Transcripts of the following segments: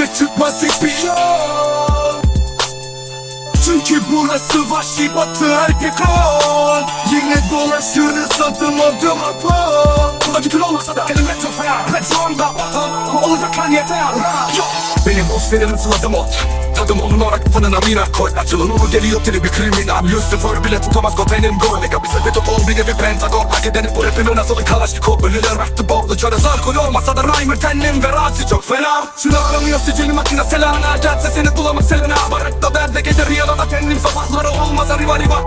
düze çıkmaz hiçbir yol. Çünkü burası vahşi batı erkek ol Yine dolaşırız adım adım adım Burada bütün olmasa da kelime çok fena Petrolda batam ama olacak lan yeter. Yok. Benim osferimin sıladım ot Tadım onun olarak fınına mina koy. Açılın onu geliyor tiri bir kriminal. Lucifer bile tutamaz Goten'in gol Lega bize bir bir nevi pentagon Hak edenin bu rapimi nasıl kalaşnikov Ölüler baktı boğdu çöre zar koy olmasa da Rhymer tenlim ve razi çok fena. Şunu aramıyor sicili makine selana. Gelse seni bulamak selena. Barıkta derde gece Riyana'da tenlim sabahları olmaz riva riva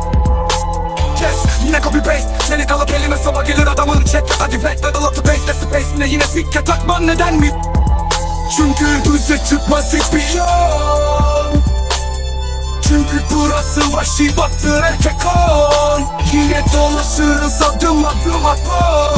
Kes yine copy paste. Seni kalıp elime sabah gelir adamın chat. Hadi bekle dolatıp bekle space'ine Yine sikke takman neden mi? Çünkü düze çıkmaz hiçbir vahşi batı erkek ol Yine dolaşırız adım adım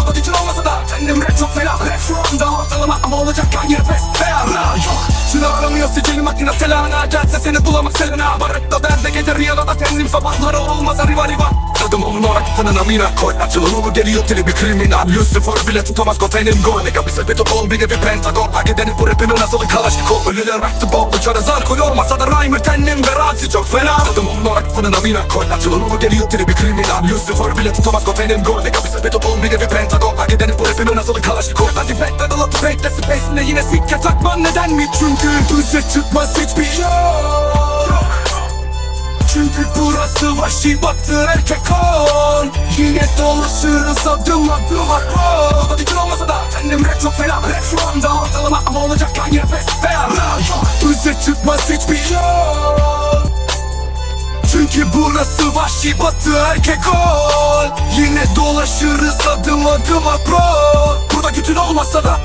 Hadi için olmasa da Kendim rap çok fena. Rap şu anda ortalama ama olacak kan yer pes Veya yok. Şunu aramıyor sicil makine selana Gelse seni bulamak selena. Barıkta derde gelir Riyana'da tenlim sabahları olmaz riva riva Tadım onun olarak fınına mina koy. Açılın onu geliyor tiri bir kriminal. Lucifer bile tutamaz Goten'in gol Lega bize bir topol bir nevi pentagon. Hak edenin bu rapimi nasıl kalaşnikov Ölüler baktı boğdu çöre zar koy olmasa da Rhymer tenlim ve razi çok fena. Tadım olarak fınına mina koy. Açılın onu geliyor tiri bir kriminal. Lucifer bile tutamaz Goten'in gol Lega bize bir topol bir nevi pentagon. Hak edenin bu rapimi nasıl kalaşnikov Hadi bekle dolatıp bekle space'ine Yine sikke takman neden mi? Çünkü düze çıkmaz hiçbir yol çünkü burası vahşi batı erkek ol Yine dolaşırız adım adım adım Hadi gün olmasa da kendim rap çok fena. Rap şu anda ortalama ama olacak kan yine pes veya çünkü burası vahşi batı erkek ol. Yine dolaşırız adım adım apro Burada gücün olmasa da